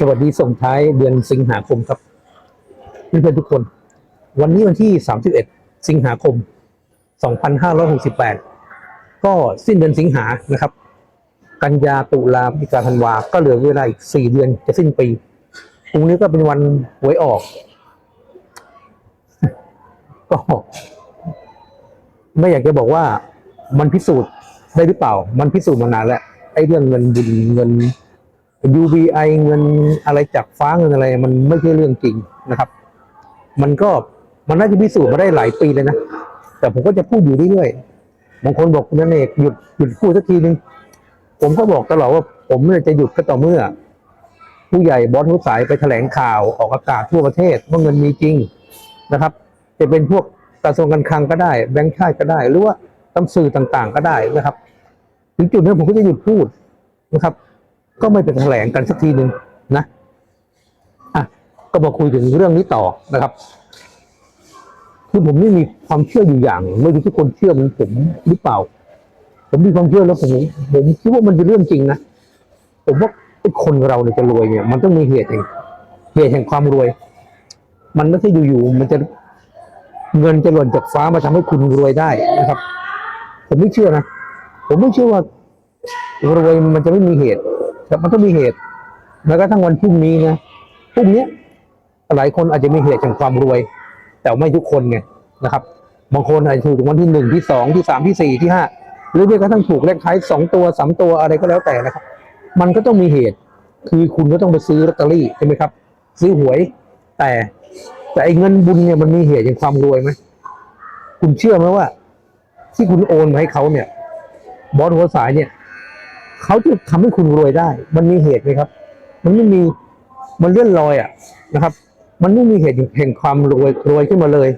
สวัสดีส่งท้ายเดือนสิงหาคมครับเพื่อนๆทุกคน วันนี้วันที่ 31 สิงหาคม 2568 ก็สิ้นเดือนสิงหานะครับ กันยาตุลาพฤศจิกาธันวา ก็เหลือเวลาอีก 4 เดือนจะสิ้นปีพรุ่งนี้ก็เป็นวันหวยออก ก็ ไม่อยากจะบอกว่ามันพิสูจน์ได้หรือเปล่า มันพิสูจน์มานานแล้วไอ้เรื่องเงินบุญเงิน UBI เงินอะไรจากฟ้าเงินอะไร มันไม่ใช่เรื่องจริงนะครับ มันก็มันน่าจะพิสูจน์มาได้หลายปีเลยนะ แต่ผมก็จะพูดอยู่เรื่อยๆบางคนบอกคุณนเอกหยุดหยุดพูดสักทีนึง ผมก็บอกตลอดว่าผมเนี่ยจะหยุดก็ต่อเมื่อ ผู้ใหญ่บอสทุกสายไปแถลงข่าวออกอากาศทั่วประเทศว่าเงินมีจริงนะครับ จะเป็นพวกกระทรวงการคลังก็ได้แบงค์ชาติก็ได้ หรือว่าตำสื่อต่างๆก็ได้นะครับ ถึงจุดนี้ผมก็จะหยุดพูดนะครับ ก็ไม่เป็นแถลงกันสักทีหนึ่งนะอะก็มาคุยถึงเรื่องนี้ต่อนะครับ คือผมนี่มีความเชื่ออยู่อย่างไม่รู้ทุกคนเชื่อเหมือนผมหรือเปล่า ผมมีความเชื่อแล้วผมผมคิดว่ามันเป็นเรื่องจริงนะผมว่าไอ้คนเราเนี่ยจะรวยเนี่ย มันต้องมีเหตุแห่งเหตุแห่งความรวย มันไม่ใช่อยู่ๆมันจะเงินจะหล่นจากฟ้ามาทำให้คุณรวยได้นะครับ ผมไม่เชื่อนะผมไม่เชื่อว่ารวยมันจะไม่มีเหตุ แต่มันต้องมีเหตุแม้กระทั่งวันพรุ่งนี้นะพรุ่งนี้หลายคนอาจจะมีเหตุแห่งความรวย แต่ไม่ทุกคนไงนะครับ บางคนอาจจะถูกรางวันที่หนึ่งที่สองที่สามที่สี่ที่ห้าหรือแม้กระทั่งถูกเลขท้ายสองตัวสามตัวอะไรก็แล้วแต่นะครับ มันก็ต้องมีเหตุ คือคุณก็ต้องไปซื้อลอตเตอรี่ใช่ไหมครับ ซื้อหวย แต่แต่ไอ้เงินบุญเนี่ยมันมีเหตุแห่งความรวยไหมคุณเชื่อไหมว่า ที่คุณโอนมาให้เขาเนี่ย บอสหัวสายเนี่ย เขาจะทำให้คุณรวยได้ มันมีเหตุไหมครับ มันไม่มีมันเลื่อนลอยอะนะครับ มันไม่มีเหตุแห่งความรวยรวยขึ้นมาเลย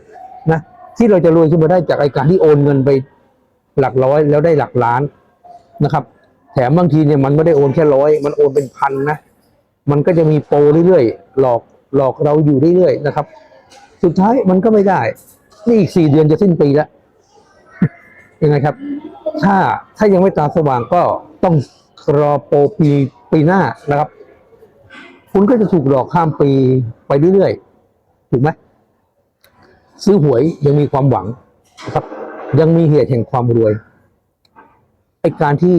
นะที่เราจะรวยขึ้นมาได้จากไอการที่โอนเงินไปหลักร้อยแล้วได้หลักล้านนะครับ แถมบางทีเนี่ยมันไม่ได้โอนแค่ร้อยมันโอนเป็นพันนะมันก็จะมีโปรเรื่อยๆหลอกหลอกเราอยู่เรื่อยๆนะครับ สุดท้ายมันก็ไม่ได้ นี่อีกสี่เดือนจะสิ้นปีแล้วยังไงครับ ถ้าถ้ายังไม่ตาสว่างก็ต้องรอโปรปีปีหน้านะครับ คุณก็จะถูกหลอกข้ามปีไปเรื่อยๆถูกไหมซื้อหวยยังมีความหวังนะครับ ยังมีเหตุแห่งความรวยไอการที่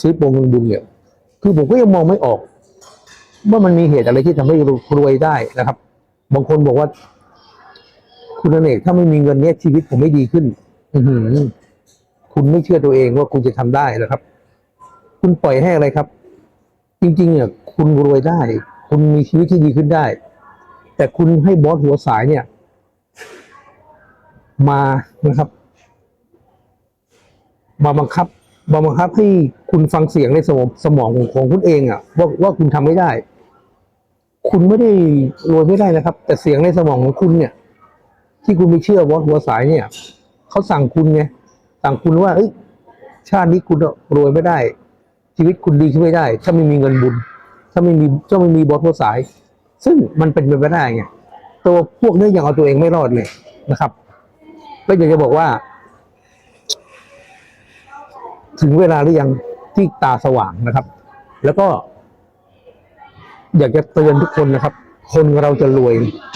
ซื้อโปรเงินบุญเนี่ยคือผมก็ยังมองไม่ออก ว่ามันมีเหตุอะไรที่ทำให้รวยได้นะครับ บางคนบอกว่า คุณอเนกถ้าไม่มีเงินเนี้ยชีวิตผมไม่ดีขึ้น อือ คุณไม่เชื่อตัวเองว่าคุณจะทำได้นะครับ คุณปล่อยให้อะไรครับ จริงๆเนี่ยคุณรวยได้ คุณมีชีวิตที่ดีขึ้นได้ แต่คุณให้บอสหัวสายเนี่ย มานะครับ มาบังคับมาบังคับให้คุณฟังเสียงในสมองสมองของของคุณเองอะว่าว่าคุณทำไม่ได้ คุณไม่ได้รวยไม่ได้นะครับ แต่เสียงในสมองของคุณเนี่ย ที่คุณไม่เชื่อบอสหัวสายเนี่ยเขาสั่งคุณไง สั่งคุณว่าเอ้ยชาตินี้คุณรวยไม่ได้ ชีวิตคุณดีขึ้นไม่ได้ ถ้าไม่มีเงินบุญ ถ้าไม่มีถ้าไม่มีบอสหัวสาย ซึ่งมันเป็นไปไม่ได้ไงตัวพวกนี้ยังเอาตัวเองไม่รอดเลยนะครับก็อยากจะบอกว่า ถึงเวลาหรือยังที่ตาสว่างนะครับ แล้วก็ อยากจะเตือนทุกคนนะครับ คนเราจะรวย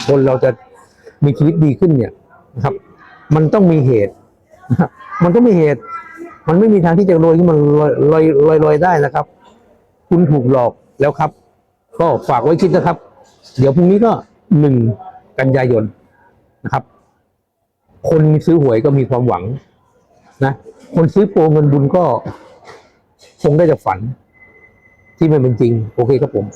คนเราจะมีชีวิตดีขึ้นเนี่ยนะครับ มันต้องมีเหตุ มันต้องมีเหตุ มันไม่มีทางที่จะรวยขึ้นมาลอยลอยลอยลอยได้นะครับ คุณถูกหลอกแล้วครับ ก็ฝากไว้คิดนะครับ เดี๋ยวพรุ่งนี้ก็หนึ่งกันยายนนะครับ คนซื้อหวยก็มีความหวังนะ คนซื้อโปรเงินบุญก็คงได้จากฝัน ที่ไม่เป็นจริง โอเคครับผม